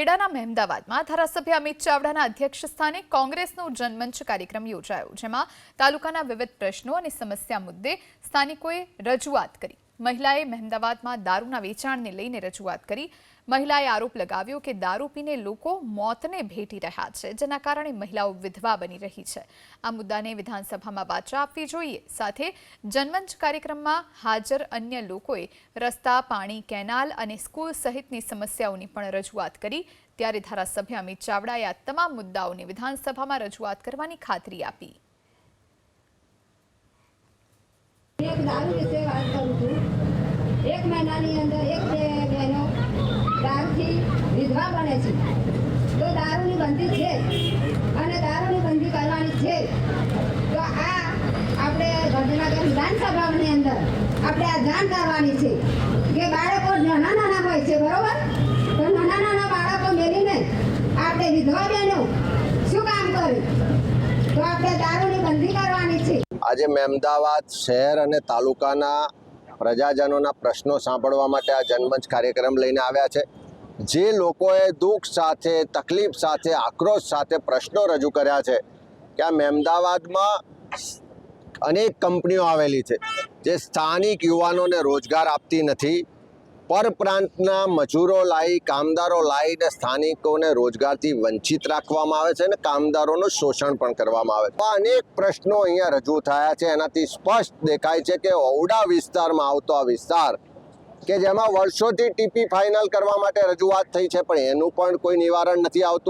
ખેડાના મહેમદાવાદમાં ધારાસભ્ય અમિત ચાવડાના અધ્યક્ષ સ્થાને કોંગ્રેસનો જનમંચ કાર્યક્રમ યોજાયો, જેમાં તાલુકાના વિવિધ પ્રશ્નો અને સમસ્યા મુદ્દે સ્થાનિકોએ રજૂઆત કરી. મહિલાએ મહેમદાવાદમાં દારૂના વેચાણને લઈને રજૂઆત કરી. મહિલાએ આરોપ લગાવ્યો કે દારૂ પીને લોકો મોતને ભેટી રહ્યા છે, જેના કારણે મહિલાઓ વિધવા બની રહી છે. આ મુદ્દાને વિધાનસભામાં વાચા આપવી જોઈએ. સાથે જનમંચ કાર્યક્રમમાં હાજર અન્ય લોકોએ રસ્તા, પાણી, કેનાલ અને સ્કૂલ સહિતની સમસ્યાઓની પણ રજૂઆત કરી. ત્યારે ધારાસભ્ય અમિત ચાવડાએ આ તમામ મુદ્દાઓની વિધાનસભામાં રજૂઆત કરવાની ખાતરી આપી. બને છે. તો દારૂની બંધી છે. અને દારૂની બંધી કરવાની છે. તો આ આપણે ગાંધીનગર વિધાનસભાની અંદર આપણે આ જાણ કરવાની છે કે બાળકો નાના નાના હોય છે, બરોબર? તો નાના નાના બાળકો મેળીને આપણે વિધવા બહેનો શું કામ કર્યું? તો આપણે દારૂની બંધી કરવાની છે. આજે મહેમદાવાદ શહેર અને તાલુકાના પ્રજાજનોના પ્રશ્નો સાંભળવા માટે આ જનમંચ કાર્યક્રમ લઈને આવ્યા છે. જે લોકોએ દુઃખ સાથે, તકલીફ સાથે, આક્રોશ સાથે પ્રશ્નો રજૂ કર્યા છે કે આ મહેમદાવાદમાં અનેક કંપનીઓ આવેલી છે જે સ્થાનિક યુવાનોને રોજગાર આપતી નથી. પરપ્રાંતના મજૂરો લાવી કામદારો લાવીને સ્થાનિકોને રોજગારથી વંચિત રાખવામાં આવે છે અને કામદારોનું શોષણ પણ કરવામાં આવે છે. અનેક પ્રશ્નો અહીંયા રજૂ થયા છે. એનાથી સ્પષ્ટ દેખાય છે કે ઔડા વિસ્તારમાં આવતો આ વિસ્તાર કે જેમાં વર્ષોથી ટીપી ફાઇનલ કરવા માટે રજૂઆત થઈ છે, પણ એનું પણ કોઈ નિવારણ નથી આવતું.